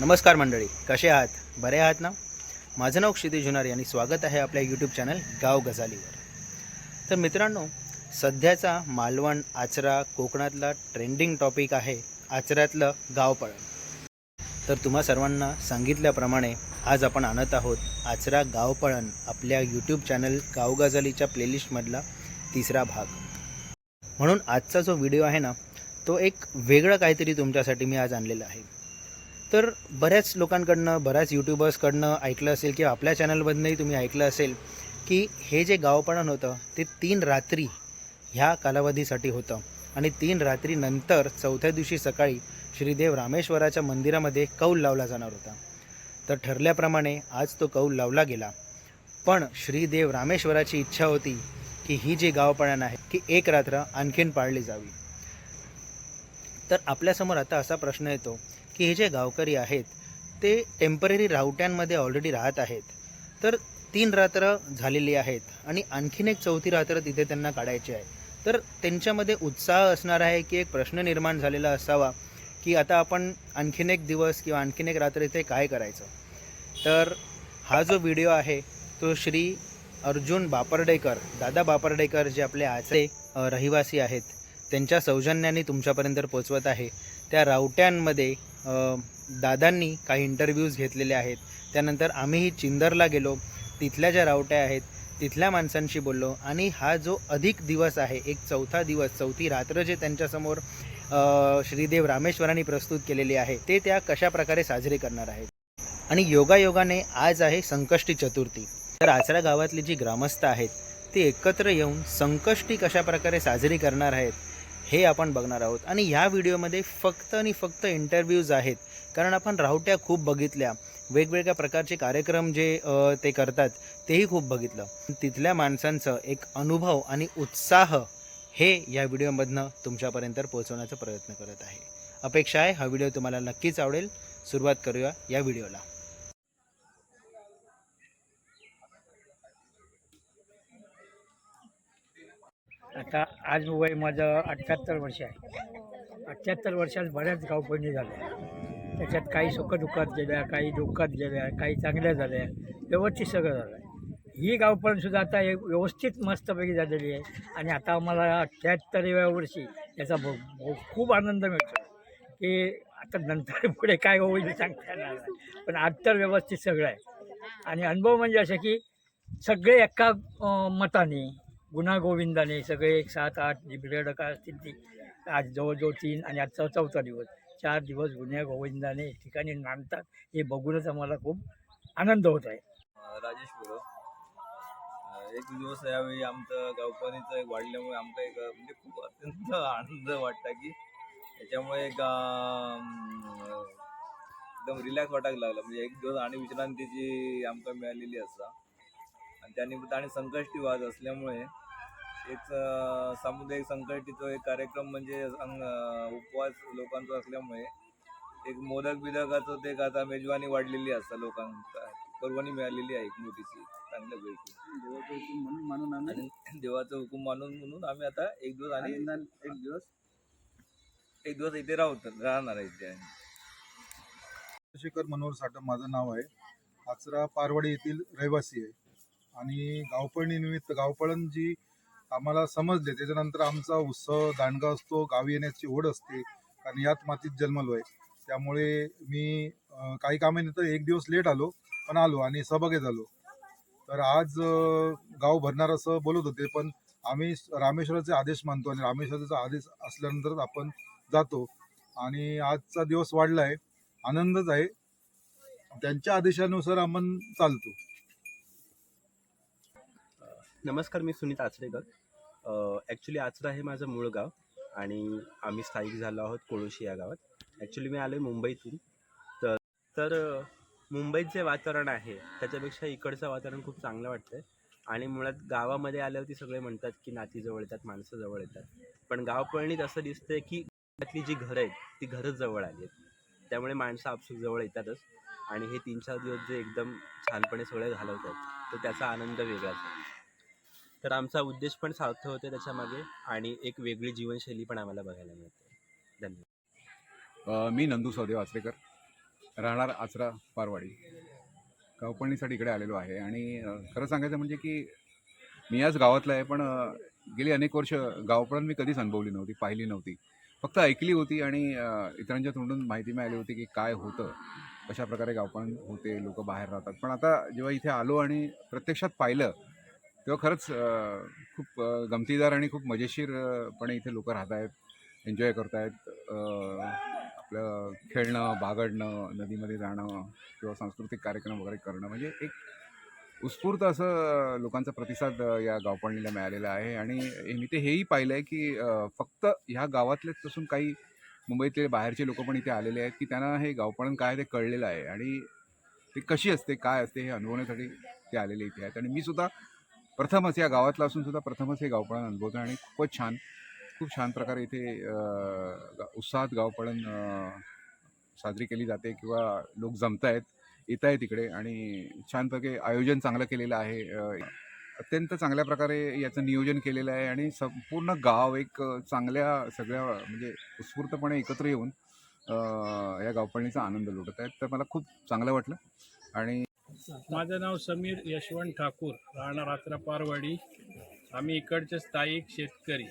नमस्कार मंडळी कसे आहात? बरे आहात ना? माझं नाव क्षितिज जुनार यांनी स्वागत आहे आपल्या यूट्यूब चॅनल गाव गजालीवर. तर मित्रांनो सध्याचा मालवण आचरा कोकणातला ट्रेंडिंग टॉपिक आहे आचऱ्यातलं गावपळण तर तुम्हा सर्वांना सांगितल्याप्रमाणे आज आपण आणत आहोत आचरा गावपळण आपल्या यूट्यूब चॅनल गाव गजालीच्या प्लेलिस्टमधला तिसरा भाग. म्हणून आजचा जो व्हिडिओ आहे ना तो एक वेगळं काहीतरी तुमच्यासाठी मी आज आणलेला आहे. तर बऱ्याच लोकांकडनं बऱ्याच यूट्यूबर्सकडनं ऐकलं असेल किंवा आपल्या चॅनलमधनंही तुम्ही ऐकलं असेल की हे जे गावपणन होतं ते तीन रात्री ह्या कालावधीसाठी होतं. आणि तीन रात्रीनंतर चौथ्या दिवशी सकाळी श्रीदेव रामेश्वराच्या मंदिरामध्ये कौल लावला जाणार होता. तर ठरल्याप्रमाणे आज तो कौल लावला गेला. पण श्रीदेव रामेश्वराची इच्छा होती की ही जी गावपळण आहे की एक रात्र आणखीन पाळली जावी. तर आपल्यासमोर आता असा प्रश्न येतो की हे जे गावकरी आहेत ते टेंपररी रावट्यांमध्ये ऑलरेडी राहत आहेत. तर तीन रात्र झालेली आहेत आणि आणखीन एक चौथी रात्र तिथे त्यांना काढायची आहे. तर त्यांच्यामध्ये उत्साह असणार आहे की एक प्रश्न निर्माण झालेला असावा की आता आपण आणखीन एक दिवस किंवा आणखीन एक रात्र इथे काय करायचं? तर हा जो व्हिडिओ आहे तो श्री अर्जुन बापर्डेकर दादा बापर्डेकर जे आपले आचे रहिवासी आहेत त्यांच्या सौजन्याने तुमच्यापर्यंत पोचवत आहे. त्या रावट्यांमध्ये दादांनी काही इंटरव्ह्यूज घेतलेले आहेत. त्यानंतर आम्हीही चिंदरला गेलो. तिथल्या ज्या रावट्या आहेत तिथल्या माणसांशी बोललो. आणि हा जो अधिक दिवस आहे एक चौथा दिवस चौथी रात्र जे त्यांच्यासमोर श्रीदेव रामेश्वरांनी प्रस्तुत केलेली आहे ते त्या कशा प्रकारे साजरे करणार आहेत? आणि योगायोगाने आज आहे संकष्टी चतुर्थी. तर आचरा गावातली जी ग्रामस्थ आहेत ते एकत्र येऊन संकष्टी कशा प्रकारे साजरी करणार आहेत हे आपण बघणार आहोत. आणि ह्या व्हिडिओमध्ये फक्त आणि फक्त इंटरव्ह्यूज आहेत. कारण आपण राहुट्या खूप बघितल्या. वेगवेगळ्या प्रकारचे कार्यक्रम जे ते करतात तेही खूप बघितलं. तिथल्या माणसांचं एक अनुभव आणि उत्साह हे या व्हिडिओमधनं तुमच्यापर्यंत पोहोचवण्याचा प्रयत्न करत आहे. अपेक्षा आहे हा व्हिडिओ तुम्हाला नक्कीच आवडेल. सुरुवात करूया या व्हिडिओला. आता आज वय माझं अठ्ठ्याहत्तर वर्ष आहे. अठ्ठ्याहत्तर वर्षात बऱ्याच गावपणी झाल्या. त्याच्यात काही सुखदुःखात गेल्या काही दुःखात गेल्या काही चांगल्या झाल्या व्यवस्थित सगळं झालं. ही गावपणसुद्धा आता एक व्यवस्थित मस्तपैकी झालेली आहे आणि आता आम्हाला अठ्ठ्याहत्तराव्या वर्षी याचा भो भो खूप आनंद मिळतो. की आता नंतर पुढे काय होईल सांगता येणार पण आज तर व्यवस्थित सगळं आहे. आणि अनुभव म्हणजे असं की सगळे एका मताने गुणागोविंदाने सगळे एक सात आठ जी असतील ती. आज जवळजवळ तीन आणि आजचा चौथा दिवस. चार दिवस गुन्ह्या गोविंदाने ठिकाणी नांदतात. हे बघूनच आम्हाला खूप आनंद होत आहे. राजेश गुरव एक दिवस यावेळी आमचं गावपानीचं एक वाढल्यामुळे आमचा एक म्हणजे खूप अत्यंत आनंद वाटता की त्याच्यामुळे एक एकदम रिलॅक्स वाटायला लागला. म्हणजे एक दिवस आणि विश्रांतीची आमकां मिळालेली असा आणि त्यानिमित्त आणि संकष्टी वाद असल्यामुळे एक सामुदायिक संकष्टीचा एक कार्यक्रम म्हणजे उपवास लोकांचा असल्यामुळे एक मोदक बिदकाचं ते एक आता मेजवानी वाढलेली असतात लोकांका परवानी मिळालेली आहे एक मोठीची चांगल्यापैकी म्हणून मानून आम्ही? देवाचं हुकूम मानून म्हणून आम्ही आता एक दिवस आणि एक दिवस? एक दिवस इथे राहतो राहणार आहे इथे. चंद्रशेखर मनोहर साठम माझं नाव आहे. आचरा पारवाडी येथील रहिवासी आहे. आणि गावपळणीनिमित्त गावपळण जी आम्हाला समजले त्याच्यानंतर आमचा उत्सव दांडगा असतो गावी येण्याची ओढ असते कारण यात मातीत जन्मलो आहे. त्यामुळे मी काही कामानिमित्त एक दिवस लेट आलो पण आलो आणि सहभागी झालो. तर आज गाव भरणार असं बोलत होते पण आम्ही रामेश्वराचे आदेश मानतो आणि रामेश्वराचा आदेश असल्यानंतरच आपण जातो. आणि आजचा दिवस वाढला आहे आनंदच आहे. त्यांच्या आदेशानुसार आपण चालतो. नमस्कार मी सुनीत आचरेकर. ॲक्च्युली आचरा हे माझं मूळ गाव आणि आम्ही स्थायिक झालो आहोत कोळोशी या गावात. ॲक्च्युली मी आलो आहे मुंबईतून. तर तर मुंबईत जे वातावरण आहे त्याच्यापेक्षा इकडचं वातावरण खूप चांगलं वाटतं आहे आणि मुळात गावामध्ये आल्यावरती सगळे म्हणतात की नाती जवळ येतात माणसं जवळ येतात. पण गावपळणीत असं दिसतंय की त्यातली जी घरं आहेत ती घरंच जवळ आली आहेत. त्यामुळे माणसं आपसूक जवळ येतातच. आणि हे तीन चार दिवस जे एकदम छानपणे सगळे घालवतात तर त्याचा आनंद वेगळाच आहे. तर आमचा उद्देश पण सार्थ होते त्याच्यामागे आणि एक वेगळी जीवनशैली पण आम्हाला बघायला मिळते. धन्यवाद. मी नंदू सौदेव आचरेकर. राहणार आचरा पारवाडी. गावपळणीसाठी इकडे आलेलो आहे आणि खरं सांगायचं म्हणजे की मी आज गावातला आहे पण गेली अनेक वर्ष गावपळण मी कधीच अनुभवली नव्हती पाहिली नव्हती. फक्त ऐकली होती आणि इतरांच्या तोंडून माहिती मिळाली होती की काय होतं कशा प्रकारे गावपण होते लोक बाहेर राहतात. पण आता जेव्हा इथे आलो आणि प्रत्यक्षात पाहिलं तेव्हा खरंच खूप गमतीदार आणि खूप मजेशीरपणे इथे लोक राहत आहेत एन्जॉय करत आहेत आपलं खेळणं बागडणं नदीमध्ये जाणं किंवा सांस्कृतिक कार्यक्रम वगैरे करणं म्हणजे एक उत्स्फूर्त असं लोकांचा प्रतिसाद या गावपळणीला मिळालेला आहे. आणि मी ते हेही पाहिलं आहे की फक्त ह्या गावातलेच तसून काही मुंबईतले बाहेरचे लोक पण इथे आलेले आहेत की त्यांना हे गावपळण काय ते कळलेलं आहे आणि ते कशी असते काय असते हे अनुभवण्यासाठी ते आलेले इथे आहेत. आणि मी सुद्धा प्रथमच या गावातला असून सुद्धा प्रथमच हे गावपळण अनुभवतो आणि खूपच छान खूप छान प्रकारे इथे गा- उत्साहात गावपळण साजरी केली जाते किंवा लोक जमत आहेत येत आहेत इकडे आणि छानपैकी आयोजन चांगलं केलेलं आहे. अत्यंत चांगल्या प्रकारे याचं नियोजन केलेलं आहे आणि संपूर्ण गाव एक चांगल्या सगळ्या म्हणजे उत्स्फूर्तपणे एकत्र येऊन या गावपळणीचा आनंद लुटत आहेत. तर मला खूप चांगलं वाटलं आणि माझं नाव समीर यशवंत ठाकूर. राहणार आत्रा आम्ही इकडचे स्थायिक शेतकरी.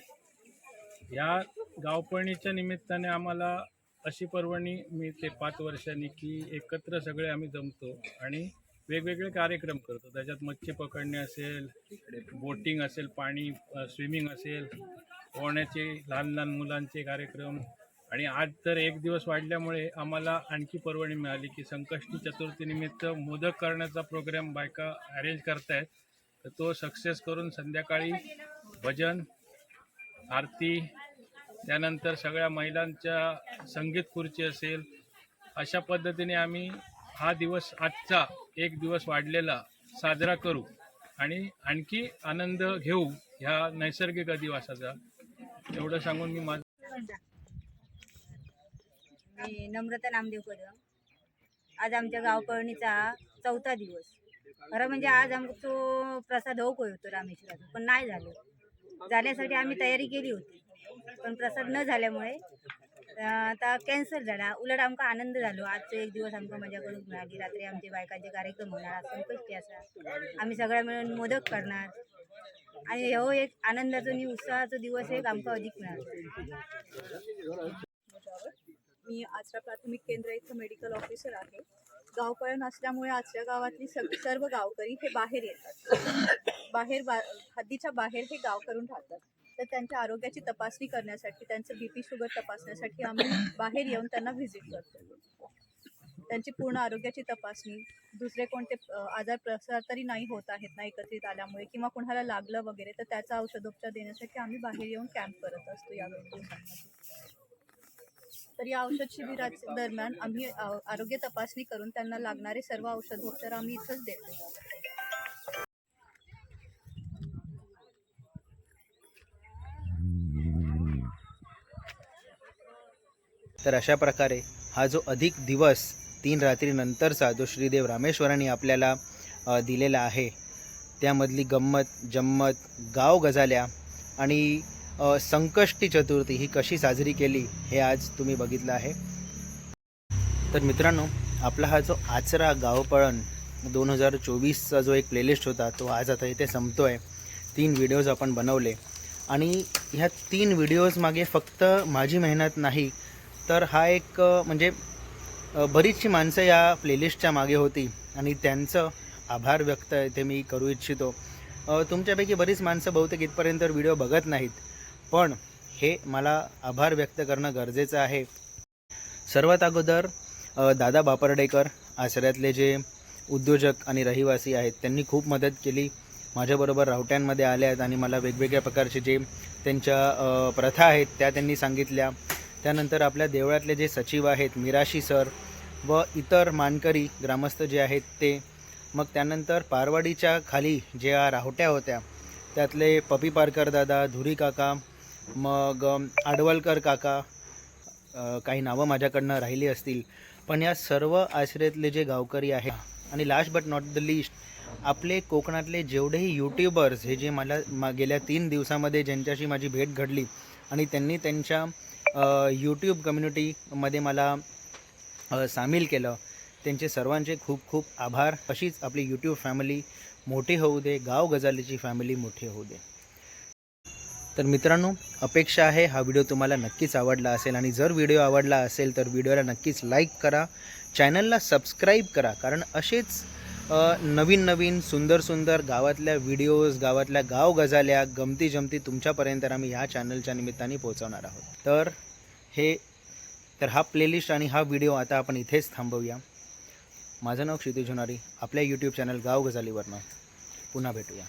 ह्या गावपळणीच्या निमित्ताने आम्हाला अशी पर्वणी मिळते पाच वर्षांनी की एकत्र सगळे आम्ही जमतो आणि वेगवेगळे कार्यक्रम करतो. त्याच्यात मच्छी पकडणे असेल बोटिंग असेल पाणी स्विमिंग असेल पोहण्याचे लहान लहान मुलांचे कार्यक्रम आणि आज तर एक दिवस वाढल्यामुळे आम्हाला आणखी पर्वणी मिळाली की संकष्टी चतुर्थीनिमित्त मोदक करण्याचा प्रोग्राम बायका अरेंज करतायत. तर तो सक्सेस करून संध्याकाळी भजन आरती त्यानंतर सगळ्या महिलांच्या संगीत खुर्ची असेल अशा पद्धतीने आम्ही हा दिवस आजचा एक दिवस वाढलेला साजरा करू आणि आणखी आनंद घेऊ ह्या नैसर्गिक अधिवासाचा. एवढं सांगून मी माझं मी नम्रता नामदेव कदम. आज आमच्या गावकळणीचा चौथा दिवस. खरं म्हणजे आज आमचो प्रसाद होऊ होतो रामेश्वराचा पण नाही झालं. जाण्यासाठी आम्ही तयारी केली होती. पण प्रसाद न झाल्यामुळे आता कॅन्सल झाला. उलट आमका आनंद झालो. आजचं एक दिवस आमका मजा करून मिळाली. रात्री आमचे बायकांचे कार्यक्रम होणार संकष्टी असा आम्ही सगळ्या मिळून मोदक करणार. आणि हो एक आनंदाचा आणि उत्साहाचा दिवस एक आमका अधिक मिळाला. मी आचरा प्राथमिक केंद्र इथं मेडिकल ऑफिसर आहे. गावपळण असल्यामुळे आचऱ्या गावातली सग सर्व गावकरी हे बाहेर येतात. बाहेर बा हद्दीच्या बाहेर हे गाव करून राहतात. तर त्यांच्या आरोग्याची तपासणी करण्यासाठी त्यांचं बी पी शुगर तपासण्यासाठी आम्ही बाहेर येऊन त्यांना व्हिजिट करतो. त्यांची पूर्ण आरोग्याची तपासणी दुसरे कोणते आजार प्रसार तरी नाही होत आहेत ना एकत्रित आल्यामुळे किंवा कोणाला लागलं वगैरे तर त्याचा औषधोपचार देण्यासाठी आम्ही बाहेर येऊन कॅम्प करत असतो या दोन दिवसांमध्ये तर या औषध शिबिराच्या दरम्यान आम्ही आरोग्य तपासणी करून त्यांना लागणारे सर्व औषधोपचार आम्ही इथंच देतो. तर अशा प्रकारे हा जो अधिक दिवस तीन रात्रीनंतरचा जो श्रीदेव रामेश्वरांनी आपल्याला दिलेला आहे त्यामधली गंमत जम्मत गाव गजाल्या आणि संकष्टी चतुर्थी ही कशी साजरी केली हे आज तुम्ही बघितलं आहे. तर मित्रांनो आपला हा जो आचरा गावपळण दोन हजार चोवीसचा जो एक प्लेलिस्ट होता तो आज आता इथे संपतो आहे तीन व्हिडिओज आपण बनवले. आणि ह्या तीन व्हिडिओज मागे फक्त माझी मेहनत नाही तर हा एक म्हणजे बरीचशी माणसं या प्लेलिस्टच्या मागे होती आणि त्यांचं आभार व्यक्त ते मी करू इच्छितो. तुमच्यापैकी बरीच माणसं बहुतेक इथपर्यंत व्हिडिओ बघत नाहीत. पण हे मला आभार व्यक्त करणं गरजेचं आहे. सर्वात अगोदर दादा बापर्डेकर आसऱ्यातले जे उद्योजक आणि रहिवासी आहेत त्यांनी खूप मदत केली. माझ्याबरोबर रावट्यांमध्ये आल्या आहेत आणि मला वेगवेगळ्या प्रकारचे जे त्यांच्या प्रथा आहेत त्या त्यांनी सांगितल्या. त्यानंतर आपल्या देवळातले जे सचिव आहेत मिराशी सर व इतर मानकरी ग्रामस्थ जे आहेत ते मग त्यानंतर पारवाडीच्या खाली ज्या राहुट्या होत्या त्यातले पपी पारकर दादा धुरी काका मग आडवलकर काका काही नावं माझ्याकडनं राहिली असतील पण या सर्व आश्रयातले जे गावकरी आहेत आणि last but not the list आपले कोकणातले जेवढेही यूट्यूबर्स हे जे मला मा गेल्या तीन दिवसामध्ये ज्यांच्याशी माझी भेट घडली आणि त्यांनी त्यांच्या यूट्यूब कम्युनिटीमध्ये मला सामील केलं त्यांचे सर्वांचे खूप खूप आभार. अशीच आपली यूट्यूब फॅमिली मोठी होऊ दे गाव गजालीची फॅमिली मोठी होऊ दे. तर मित्रांनो अपेक्षा आहे हा व्हिडिओ तुम्हाला नक्कीच आवडला असेल आणि जर व्हिडिओ आवडला असेल तर व्हिडिओला नक्कीच लाईक करा. चॅनलला सबस्क्राईब करा कारण असेच नवीन नवीन सुंदर सुंदर गावातल्या व्हिडिओज गावातल्या गाव गजाल्या गमती जमती तुमच्यापर्यंत आम्ही ह्या चॅनलच्या निमित्ताने पोहोचवणार आहोत. तर हे तर हा प्लेलिस्ट आणि हा व्हिडिओ आता आपण इथेच थांबवूया. माझं नाव क्षितिज होणारी आपल्या यूट्यूब चॅनल गाव गजालीवरनं पुन्हा भेटूया.